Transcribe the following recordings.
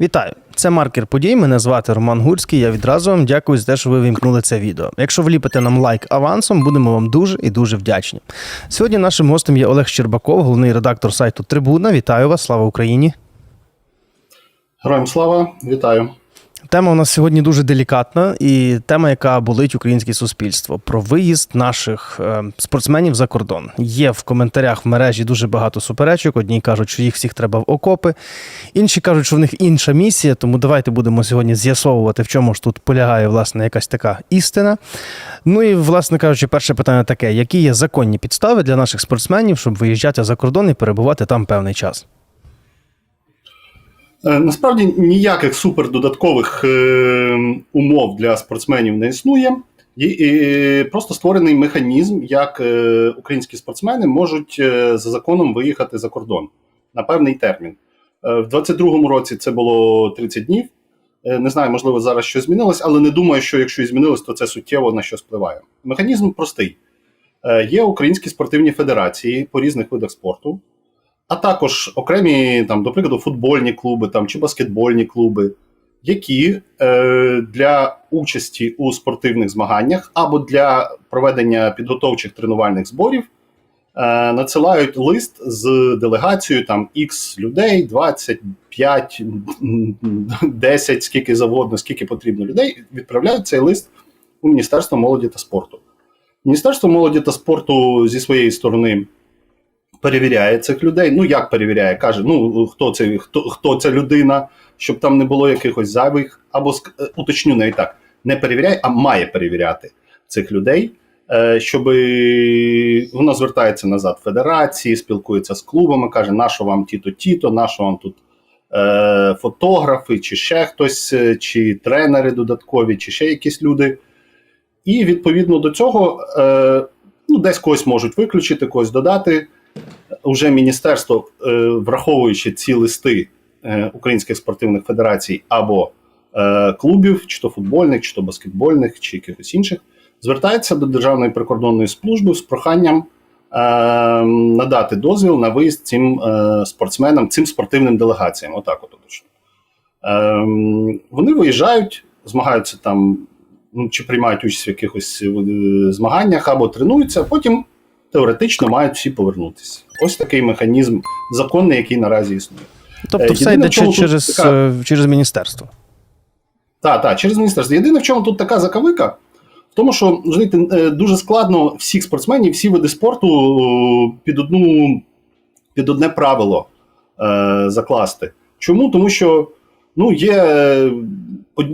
Вітаю! Це маркер подій. Мене звати Роман Гурський. Я відразу вам дякую за те, що ви вімкнули це відео. Якщо вліпите нам лайк авансом, будемо вам дуже і дуже вдячні. Сьогодні нашим гостем є Олег Щербаков, головний редактор сайту Трибуна. Вітаю вас! Слава Україні! Героям слава, вітаю. Тема у нас сьогодні дуже делікатна, і тема, яка болить українське суспільство про виїзд наших е, спортсменів за кордон. Є в коментарях в мережі дуже багато суперечок. Одні кажуть, що їх всіх треба в окопи, інші кажуть, що в них інша місія. Тому давайте будемо сьогодні з'ясовувати, в чому ж тут полягає власне якась така істина. Ну і власне кажучи, перше питання таке: які є законні підстави для наших спортсменів, щоб виїжджати за кордон і перебувати там певний час? Е, Насправді ніяких супердодаткових е, умов для спортсменів не існує. Є, е, просто створений механізм, як українські спортсмени можуть за законом виїхати за кордон на певний термін. В 22-му році це було 30 днів. Не знаю, можливо, зараз щось змінилось, але не думаю, що якщо і змінилось, то це суттєво на що впливає. Механізм простий: є українські спортивні федерації по різних видах спорту. А також окремі, там, до прикладу, футбольні клуби там, чи баскетбольні клуби, які е, для участі у спортивних змаганнях або для проведення підготовчих тренувальних зборів е, надсилають лист з делегацією там X людей, 25, 10, скільки завгодно, скільки потрібно людей, відправляють цей лист у Міністерство молоді та спорту. Міністерство молоді та спорту зі своєї сторони перевіряє цих людей. Ну як перевіряє? Каже: ну хто це, хто, хто ця людина, щоб там не було якихось зайвих, або е, уточню не так, не перевіряє, а має перевіряти цих людей. е, Щоб вона звертається назад в федерації, спілкується з клубами, каже, нащо вам ті-то, ті-то, нащо вам тут е, фотографи, чи ще хтось, е, чи тренери додаткові, чи ще якісь люди. І відповідно до цього е, ну, десь когось можуть виключити, когось додати. Уже міністерство, е, враховуючи ці листи е, українських спортивних федерацій або е, клубів, чи то футбольних, чи то баскетбольних, чи якихось інших, звертається до Державної прикордонної служби з проханням надати дозвіл на виїзд цим спортсменам, цим спортивним делегаціям. Отак, от точно. Вони виїжджають, змагаються там, ну, чи приймають участь в якихось змаганнях або тренуються, а потім теоретично мають всі повернутися. Ось такий механізм законний, який наразі існує. Тобто, Е, все йде чому через, така- е, через міністерство. Так, так, через міністерство. Єдине, в чому тут така заковика, в тому, що знаєте, е, дуже складно всіх спортсменів, всі види спорту під одну під одне правило е, закласти. Чому? Тому що ну, є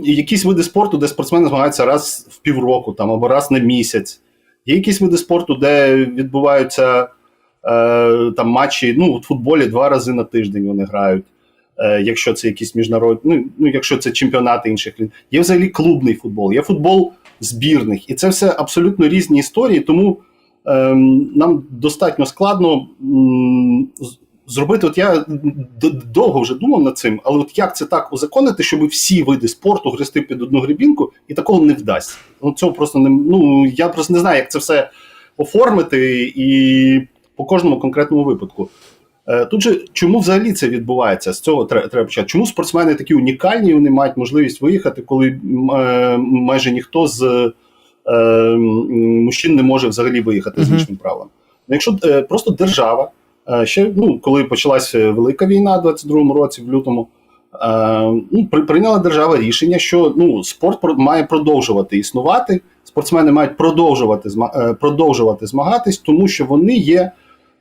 якісь види спорту, де спортсмени змагаються раз в півроку там, або раз на місяць. Є якісь види спорту, де відбуваються е, там матчі, ну, в футболі два рази на тиждень вони грають. Е, якщо це якісь міжнародні, ну, ну якщо це чемпіонати інших лін. Є взагалі клубний футбол, є футбол збірних, і це все абсолютно різні історії. Тому е, нам достатньо складно м, зробити. От я довго вже думав над цим, але от як це так узаконити, щоб всі види спорту грести під одну грібінку, і такого не вдасться. Ну цього просто не ну я просто не знаю, як це все оформити і по кожному конкретному випадку. Е, Тут же чому взагалі це відбувається? З цього тре- треба почати. Чому спортсмени такі унікальні? Вони мають можливість виїхати, коли е, майже ніхто з е, мужчин не може взагалі виїхати з іншим правилом. Ну, Якщо просто держава, ще ну, коли почалася велика війна в 22-му році, в лютому, е, ну, при- прийняла держава рішення, що ну, спорт має продовжувати існувати, спортсмени мають продовжувати, е, продовжувати змагатись, тому що вони є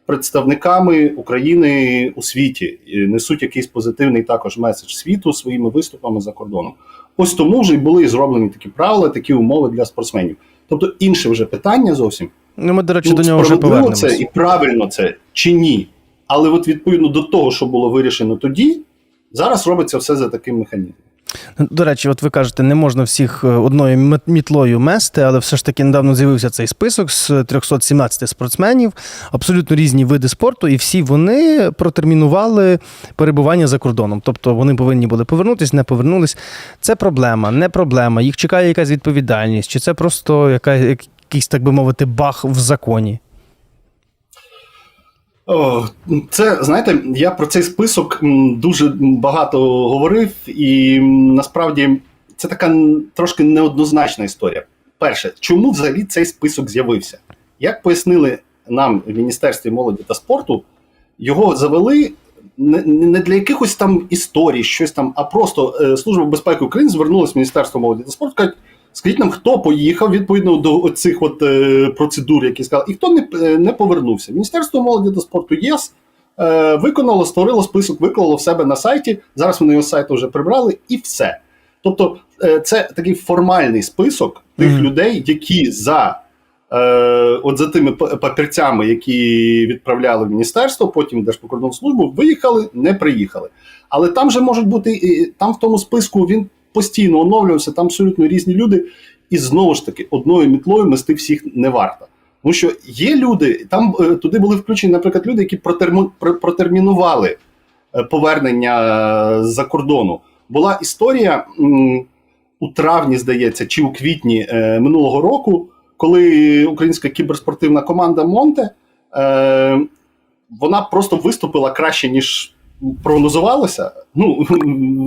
представниками України у світі і несуть якийсь позитивний також меседж світу своїми виступами за кордоном. Ось тому вже й були зроблені такі правила, такі умови для спортсменів. Тобто інше вже питання зовсім Ну, ми, до речі, ну, до нього вже повернемось. це і правильно це чи ні. Але от відповідно до того, що було вирішено тоді, зараз робиться все за таким механізмом. До речі, от ви кажете, не можна всіх е, одною мітлою мести, але все ж таки недавно з'явився цей список з 317 спортсменів, абсолютно різні види спорту, і всі вони протермінували перебування за кордоном. Тобто вони повинні були повернутися, не повернулись. Це проблема, не проблема. Їх чекає якась відповідальність, чи це просто яка, якийсь, так би мовити, баг в законі. Це знаєте, я про цей список дуже багато говорив, і насправді це така трошки неоднозначна історія. Перше, чому взагалі цей список з'явився? Як пояснили нам в Міністерстві молоді та спорту, його завели не, не для якихось там історій, щось там, а просто е, Служба безпеки України звернулася в Міністерство молоді та спорту, кажуть, скажіть нам, хто поїхав відповідно до цих от е, процедур, які сказали, і хто не, е, не повернувся. Міністерство молоді та спорту ЄС е, виконало, створило список, виклало в себе на сайті. Зараз вони його з сайту вже прибрали, і все. Тобто, е, це такий формальний список тих Мгм. людей, які за. Е, от за тими папірцями, які відправляли в міністерство, потім в Держприкордонслужбу, виїхали, не приїхали. Але там же можуть бути там в тому списку він постійно оновлювався, там абсолютно різні люди. І знову ж таки, одною мітлою мести всіх не варто. Тому що є люди, там е, туди були включені, наприклад, люди, які протерму- пр- протермінували е, повернення е, з-за кордону. Була історія у травні, здається, чи у квітні минулого року, коли українська кіберспортивна команда Монте вона просто виступила краще, ніж прогнозувалося. Ну,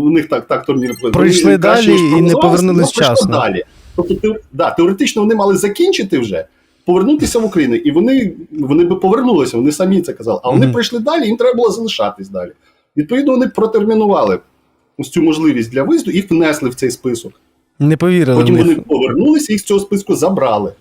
у них так, так турнір. Пройшли Вони далі і не повернулись вчасно. Далі. Тобто, те- да, теоретично вони мали закінчити вже, повернутися в Україну, і вони, вони би повернулися, вони самі це казали. А вони Мгм. прийшли далі, їм треба було залишатись далі. Відповідно, вони протермінували ось цю можливість для виїзду і внесли в цей список. Не повірили Потім вони повернулися, їх з цього списку забрали.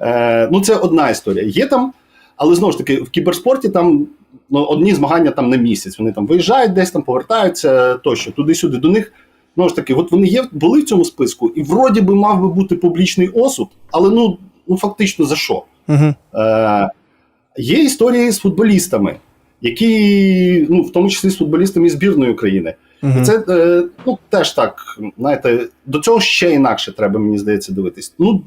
Е, ну, це одна історія. Є там, але знову ж таки, в кіберспорті там ну, одні змагання там на місяць. Вони там виїжджають десь там, повертаються тощо, туди-сюди. До них, знову ж таки, от вони є, були в цьому списку, і вроді би мав би бути публічний осуд, але ну, ну фактично за що? Угу. Е, є історії з футболістами, які, ну, в тому числі з футболістами збірної України. Угу. І Це е, ну, теж так, знаєте, до цього ще інакше треба, мені здається, дивитись. Ну,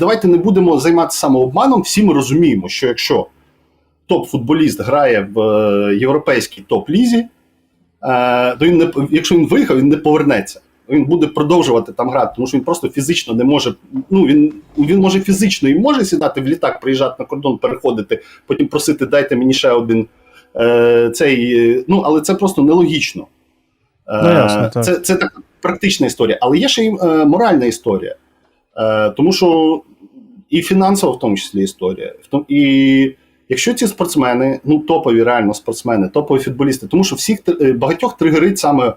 давайте не будемо займатися самообманом. Всі ми розуміємо, що якщо топ-футболіст грає в е, європейській топ-лізі, е, то він не, якщо він виїхав, він не повернеться. Він буде продовжувати там грати, тому що він просто фізично не може. Ну він, він може фізично і може сідати в літак, приїжджати на кордон, переходити, потім просити, дайте мені ще один е, цей. е, Ну, але це просто нелогічно. Е, Ну, ясно, так. Це, це так практична історія, але є ще й е, моральна історія. Е, тому що і фінансова, в тому числі, історія. І якщо ці спортсмени, ну топові реально спортсмени, топові футболісти, тому що всіх е, багатьох тригерить саме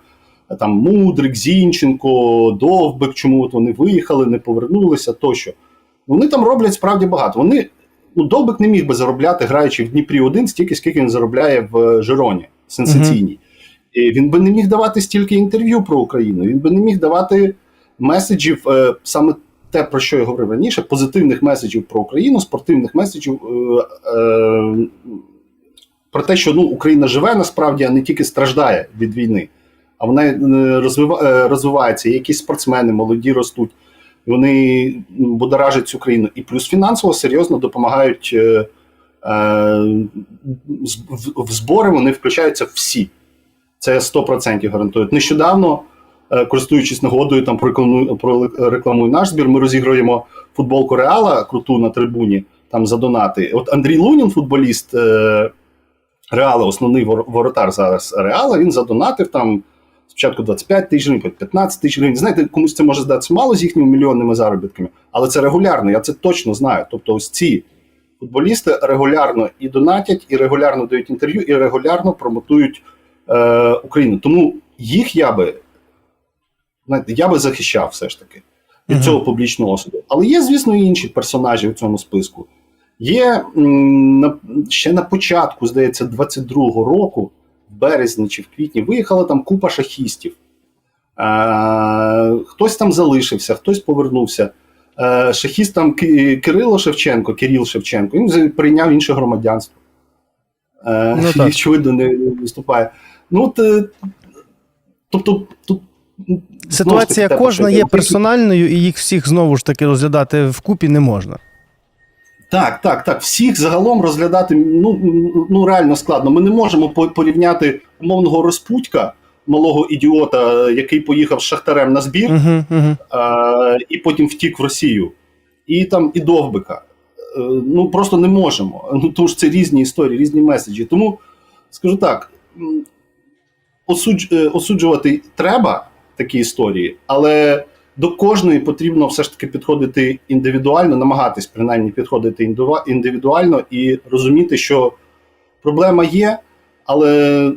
е, там Мудрик, Зінченко, Довбик, чому от вони виїхали, не повернулися тощо. Вони там роблять справді багато. Вони, ну, Довбик не міг би заробляти, граючи в Дніпрі 1 стільки, скільки він заробляє в Жироні сенсаційній. І він би не міг давати стільки інтерв'ю про Україну, він би не міг давати меседжів, е, саме те, про що я говорив раніше, позитивних меседжів про Україну, спортивних меседжів е, е, про те, що ну, Україна живе насправді, а не тільки страждає від війни. А вона е, розвива, розвивається, якісь спортсмени, молоді ростуть, вони будоражать цю країну. І плюс фінансово серйозно допомагають в, збори, вони включаються всі. Це 100% гарантують. Нещодавно, користуючись нагодою, там прорекламую наш збір, ми розігруємо футболку Реала круту на трибуні там за донати. От Андрій Лунін, футболіст е, Реала, основний воротар зараз Реала, він задонатив там спочатку 25 тисяч гривень, 15 тисяч гривень. Знаєте, комусь це може здатися мало з їхніми мільйонними заробітками, але це регулярно, я це точно знаю. Тобто, ось ці футболісти регулярно і донатять, і регулярно дають інтерв'ю, і регулярно промотують е, Україну. Тому їх я би знаєте, я би захищав все ж таки від Мгм. цього публічного осуду. Але є, звісно, і інші персонажі в цьому списку. Є на, ще на початку, здається, 22-го року, в березні чи в квітні, виїхала там купа шахістів. Е, хтось там залишився, хтось повернувся. Е, шахіст там Кирило Шевченко, Кирил Шевченко, він прийняв інше громадянство. Е, Ну, і, очевидно, не виступає. Ну, от, е, тобто, тут. Ситуація кожна є персональною, і їх всіх знову ж таки розглядати вкупі не можна. Так, так, так. Всіх загалом розглядати ну, ну реально складно. Ми не можемо порівняти умовного розпутька, малого ідіота, який поїхав з шахтарем на збір, Угу, угу. е, і потім втік в Росію, і там і Довбика. ну просто не можемо. Ну тому ж це різні історії, різні меседжі. Тому скажу так: е, осуджувати треба такі історії, але до кожної потрібно все ж таки підходити індивідуально, намагатись принаймні підходити індивідуально і розуміти, що проблема є, але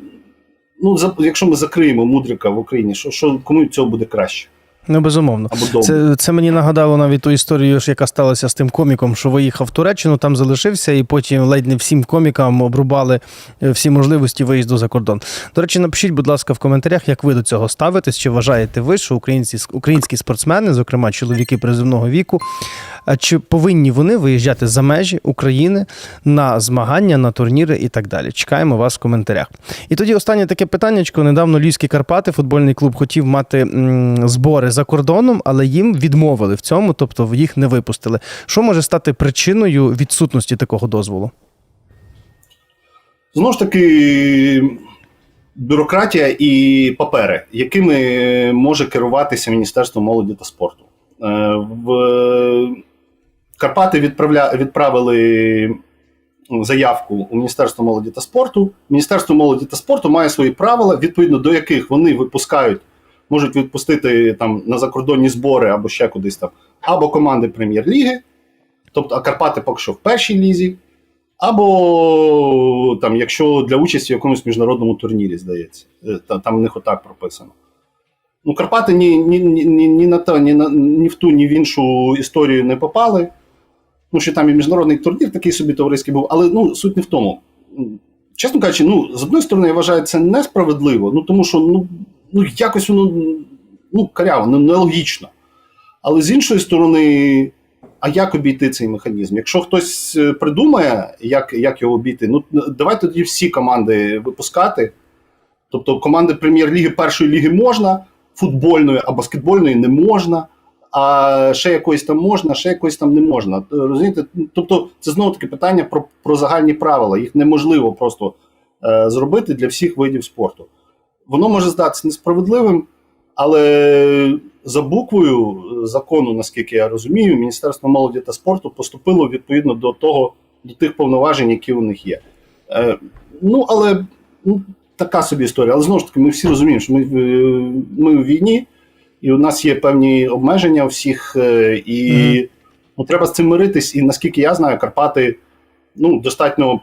ну, якщо ми закриємо мудрика в Україні, що, що кому від цього буде краще Ну, безумовно. Це, це мені нагадало навіть ту історію, яка сталася з тим коміком, що виїхав в Туреччину, там залишився, і потім ледь не всім комікам обрубали е, всі можливості виїзду за кордон. До речі, напишіть, будь ласка, в коментарях, як ви до цього ставитесь, чи вважаєте ви, що українці, українські спортсмени, зокрема чоловіки призивного віку, чи повинні вони виїжджати за межі України на змагання, на турніри і так далі? Чекаємо вас в коментарях. І тоді останнє таке питаннячко. Недавно Львівські Карпати, футбольний клуб, хотів мати збори за кордоном, але їм відмовили в цьому, тобто їх не випустили. Що може стати причиною відсутності такого дозволу? Знову ж таки, бюрократія і папери, якими може керуватися Міністерство молоді та спорту. Е, В Карпати відправля... відправили заявку у Міністерство молоді та спорту. Міністерство молоді та спорту має свої правила, відповідно до яких вони випускають, можуть відпустити там на закордонні збори або ще кудись там, або команди прем'єр-ліги, тобто а Карпати поки що в першій лізі. Або там, якщо для участі в якомусь міжнародному турнірі, здається, Е, там в них отак прописано. Ну, Карпати ні, ні, ні, ні, на то, ні, на, ні в ту, ні в іншу історію не попали. Ну, що там і міжнародний турнір такий собі товариський був, але ну, суть не в тому. Чесно кажучи, ну, з одної сторони, я вважаю це несправедливо, ну тому що ну, ну якось воно ну, каряво, ну, нелогічно. Але з іншої сторони, а як обійти цей механізм? Якщо хтось е, придумає, як, як його обійти, ну давайте тоді всі команди випускати. Тобто команди прем'єр-ліги першої ліги можна, футбольної а баскетбольної не можна, а ще якоїсь там можна, ще якоїсь там не можна. Е, Розумієте? Тобто, це знову таки питання про, про загальні правила. Їх неможливо просто е, зробити для всіх видів спорту. Воно може здатися несправедливим, але за буквою закону, наскільки я розумію, Міністерство молоді та спорту поступило відповідно до того, до тих повноважень, які у них є. Е, ну, але ну, така собі історія. Але знову ж таки, ми всі розуміємо, що ми, в- ми у війні, і у нас є певні обмеження у всіх, е, і Мгм. ну, треба з цим миритись. І наскільки я знаю, Карпати ну, достатньо.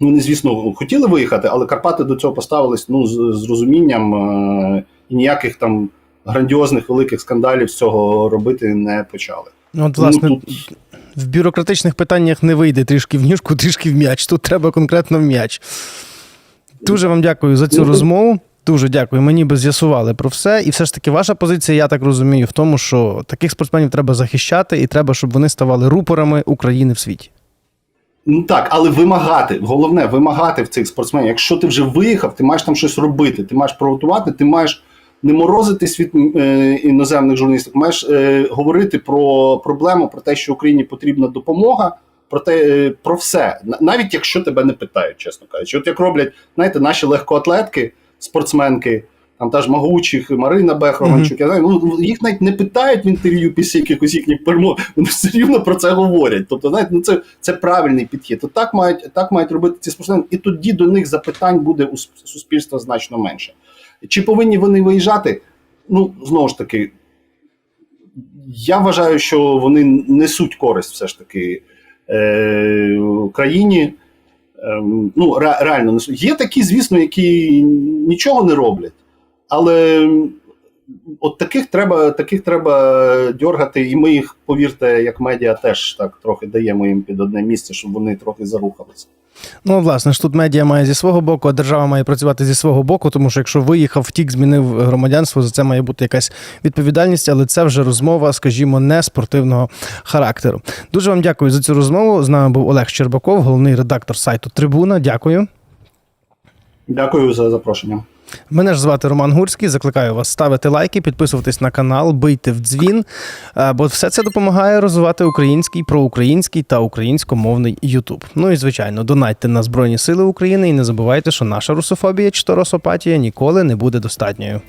Ну, вони, звісно, хотіли виїхати, але Карпати до цього поставились ну, з, з розумінням е, і ніяких там грандіозних великих скандалів з цього робити не почали. Ну, От, власне, ну, тут в бюрократичних питаннях не вийде трішки в ніжку, трішки в м'яч. Тут треба конкретно в м'яч. Дуже вам дякую за цю Ну, розмову. Дуже дякую. Мені би з'ясували про все. І все ж таки, ваша позиція, я так розумію, в тому, що таких спортсменів треба захищати, і треба, щоб вони ставали рупорами України в світі. Ну так, але вимагати, головне вимагати в цих спортсменів. Якщо ти вже виїхав, ти маєш там щось робити, ти маєш провокувати, ти маєш не морозитись від е, іноземних журналістів, маєш е, говорити про проблему, про те, що Україні потрібна допомога, про те, е, про все, На- навіть якщо тебе не питають, чесно кажучи. От як роблять, знаєте, наші легкоатлетки, спортсменки. Там та ж Магучих, Марина Бехроманчук, я знаю, ну їх навіть не питають в інтерв'ю після якихось їхніх перемог, вони все рівно про це говорять. Тобто, знаєте, ну це, це правильний підхід. От так мають так мають робити ці спортсмени, і тоді до них запитань буде у суспільства значно менше. Чи повинні вони виїжджати? Ну знову ж таки, я вважаю, що вони несуть користь все ж таки е, країні. Ем, ну, ре- реально несуть. Є такі, звісно, які нічого не роблять. Але от таких треба, таких треба дьоргати, і ми їх, повірте, як медіа теж так трохи даємо їм під одне місце, щоб вони трохи зарухалися. Ну, власне ж тут медіа має зі свого боку, а держава має працювати зі свого боку, тому що якщо виїхав, втік, змінив громадянство, за це має бути якась відповідальність, але це вже розмова, скажімо, не спортивного характеру. Дуже вам дякую за цю розмову. З нами був Олег Щербаков, головний редактор сайту Трибуна. Дякую. Дякую за запрошення. Мене ж звати Роман Гурський. Закликаю вас ставити лайки, підписуватись на канал, бийте в дзвін, е, бо все це допомагає розвивати український, проукраїнський та українськомовний Ютуб. Ну і звичайно, донатьте на Збройні Сили України і не забувайте, що наша русофобія чи росопатія ніколи не буде достатньою.